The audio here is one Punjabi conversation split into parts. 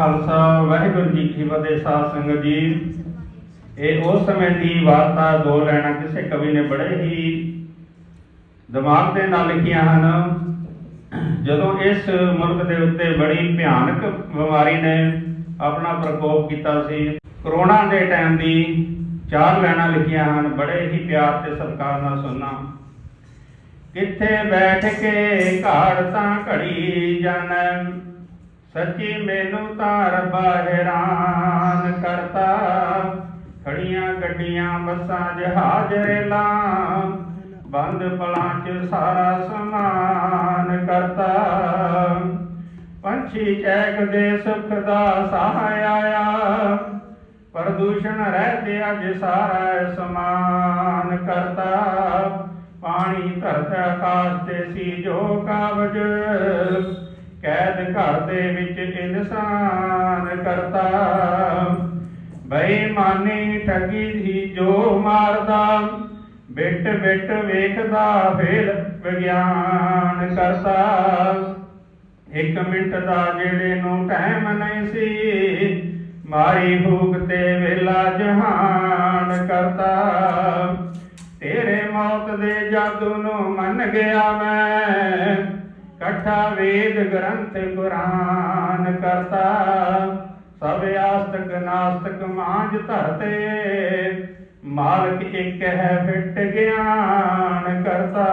ਖਾਲਸਾ, ਵਾਹਿਗੁਰੂ ਜੀ ਕੀ ਫਤਿਹ, ਸਾਧ ਸੰਗਤ ਜੀ। ਇਹ ਉਸ ਸਮੇਂ ਦੀ ਵਾਰਤਾ ਦੋ ਲੈਣਾ ਕਿਸੇ ਕਵੀ ਨੇ ਬੜੇ ਹੀ ਦਿਮਾਗ ਦੇ ਨਾਲ ਲਿਖੀਆਂ ਹਨ। ਜਦੋਂ ਇਸ ਮੁਲਕ ਦੇ ਉੱਤੇ ਬੜੀ ਭਿਆਨਕ ਬਿਮਾਰੀ ਨੇ ਆਪਣਾ ਪ੍ਰਕੋਪ ਕੀਤਾ ਸੀ, ਕਰੋਨਾ ਦੇ ਟਾਈਮ ਦੀ ਚਾਰ ਲੈਣਾ ਲਿਖੀਆਂ ਹਨ, ਬੜੇ ਹੀ ਪਿਆਰ ਤੇ ਸਤਿਕਾਰ ਨਾਲ ਸੁਣਨਾ। ਕਿੱਥੇ ਬੈਠ ਕੇ ਘਾੜ ਤਾਂ ਘੜੀ ਜਾਣੈ ਸੱਚੀ ਮੈਨੂੰ ਤਾਂ ਰੱਬਾ ਹੈਰਾਨ ਕਰਤਾ। ਖੜੀਆਂ ਗੱਡੀਆਂ ਬੱਸਾਂ ਜਹਾਜ਼ ਰੇਲਾਂ ਬੰਦ ਪਲਾਂ 'ਚ ਸਾਰਾ ਸਮਾਨ ਕਰਤਾ। ਪੰਛੀ ਚਹਿਕਦੇ ਸੁਖ ਦਾ ਸਾਹ ਆਇਆ। ਪ੍ਰਦੂਸ਼ਣ ਰਹਿਤੇ ਅੱਜ ਸਾਰਾ ਸਮਾਨ ਕਰਤਾ। ਪਾਣੀ ਧਰਤ, ਆਕਾਸ਼ ਤੇ ਸੀ ਜੋ ਕਾਬਜ ਕੈਦ ਘਰ ਦੇ ਵਿੱਚ ਇਨਸਾਨ ਕਰਤਾ। ਬੇਈਮਾਨੀ ਠੱਗੀ ਸੀ ਜੋ ਮਾਰਦਾ, ਬਿੱਟ ਬਿੱਟ ਵੇਖਦਾ ਫੇਲ ਵਿਗਿਆਨ ਕਰਤਾ। ਇੱਕ ਮਿੰਟ ਦਾ ਜਿਹੜੇ ਨੂੰ ਟਾਈਮ ਨਹੀਂ ਸੀ ਮਾਰੀ ਭੂਖ ਤੇ ਵੇਲਾ ਜਹਾਨ ਕਰਤਾ। ਤੇਰੇ ਮੌਤ ਦੇ ਜਾਦੂ ਨੂੰ ਮੰਨ ਗਿਆ ਮੈਂ ਇਕੱਠਾ ਵੇਦ ਗ੍ਰੰਥ ਕੁਰਾਨ ਕਰਤਾ। ਸਭ ਆਸਤਕ ਨਾਸਤਕ ਮਾਂਜ ਧਰਤੇ। ਮਾਲਕ ਇੱਕ ਹੈ ਫਿੱਟ ਗਿਆਨ ਕਰਤਾ।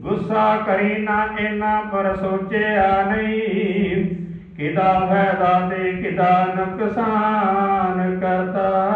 ਗੁੱਸਾ ਕਰੀ ਨਾ ਇਹਨਾਂ ਪਰ ਸੋਚਿਆ ਨਹੀਂ। ਕਿਦਾ ਫਾਇਦਾ ਤੇ ਕਿਦਾ ਨੁਕਸਾਨ ਕਰਤਾ।